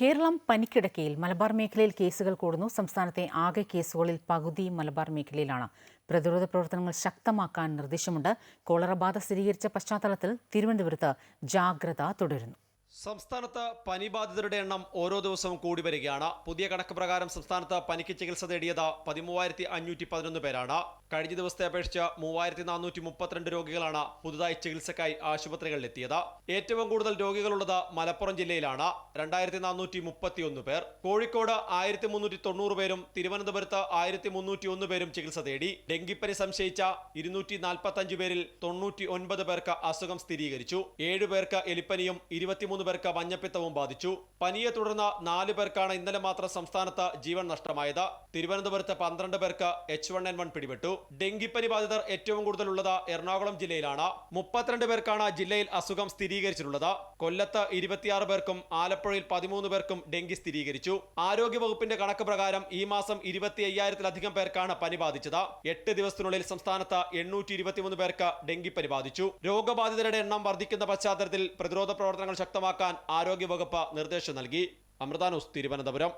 കേരളം പനിക്കിടക്കയിൽ മലബാർ മേഖലയിൽ കേസുകൾ കൂടുന്നു. സംസ്ഥാനത്തെ ആകെ കേസുകളിൽ പകുതി മലബാർ മേഖലയിലാണ്. പ്രതിരോധ പ്രവർത്തനങ്ങൾ ശക്തമാക്കാൻ നിർദ്ദേശമുണ്ട്. കോളറബാധ സ്ഥിരീകരിച്ച പശ്ചാത്തലത്തിൽ തിരുവനന്തപുരത്ത് ജാഗ്രത തുടരുന്നു. സംസ്ഥാനത്ത് പനിബാധിതരുടെ എണ്ണം ഓരോ ദിവസവും കൂടി വരികയാണ്. പുതിയ കണക്ക് പ്രകാരം സംസ്ഥാനത്ത് പനിക്ക് ചികിത്സ തേടിയത് പതിമൂവായിരത്തി അഞ്ഞൂറ്റി പതിനൊന്ന് പേരാണ്. കഴിഞ്ഞ ദിവസത്തെ അപേക്ഷിച്ച് മൂവായിരത്തി നാനൂറ്റി മുപ്പത്തിരണ്ട് രോഗികളാണ് പുതുതായി ചികിത്സക്കായി ആശുപത്രികളിലെത്തിയത്. ഏറ്റവും കൂടുതൽ രോഗികളുള്ളത് മലപ്പുറം ജില്ലയിലാണ്. രണ്ടായിരത്തി നാനൂറ്റി മുപ്പത്തിയൊന്ന് പേർ. കോഴിക്കോട് ആയിരത്തി മുന്നൂറ്റി തൊണ്ണൂറ് പേരും തിരുവനന്തപുരത്ത് ആയിരത്തി മുന്നൂറ്റി ഒന്ന് പേരും ചികിത്സ തേടി. ഡെങ്കിപ്പനി സംശയിച്ച ഇരുന്നൂറ്റി നാൽപ്പത്തി അഞ്ച് പേരിൽ തൊണ്ണൂറ്റി ഒൻപത് പേർക്ക് അസുഖം സ്ഥിരീകരിച്ചു. ഏഴ് പേർക്ക് എലിപ്പനിയും ഇരുപത്തിമൂന്ന് പേർക്ക് മഞ്ഞപ്പിത്തവും ബാധിച്ചു. പനിയെ തുടർന്ന് നാല് പേർക്കാണ് ഇന്നലെ മാത്രം സംസ്ഥാനത്ത് ജീവൻ നഷ്ടമായത്. തിരുവനന്തപുരത്ത് പന്ത്രണ്ട് പേർക്ക് എച്ച് വൺ എൻ വൺ പിടിപെട്ടു. ഡെങ്കിപ്പനി ബാധിതർ ഏറ്റവും കൂടുതലുള്ളത് എറണാകുളം ജില്ലയിലാണ്. മുപ്പത്തിരണ്ട് പേർക്കാണ് ജില്ലയിൽ അസുഖം സ്ഥിരീകരിച്ചിട്ടുള്ളത്. കൊല്ലത്ത് ഇരുപത്തിയാറ് പേർക്കും ആലപ്പുഴയിൽ പതിമൂന്ന് പേർക്കും ഡെങ്കി സ്ഥിരീകരിച്ചു. ആരോഗ്യവകുപ്പിന്റെ കണക്ക് പ്രകാരം ഈ മാസം ഇരുപത്തി അയ്യായിരത്തിലധികം പേർക്കാണ് പനി ബാധിച്ചത്. എട്ട് ദിവസത്തിനുള്ളിൽ സംസ്ഥാനത്ത് എണ്ണൂറ്റി ഇരുപത്തിമൂന്ന് പേർക്ക് ഡെങ്കിപ്പനി ബാധിച്ചു. രോഗബാധിതരുടെ എണ്ണം വർദ്ധിക്കുന്ന പശ്ചാത്തലത്തിൽ പ്രതിരോധ പ്രവർത്തനങ്ങൾ പ്രാവർത്തികമാക്കാൻ ആരോഗ്യവകുപ്പ് നിർദ്ദേശം നൽകി. അമൃതാനൂസ് തിരുവനന്തപുരം.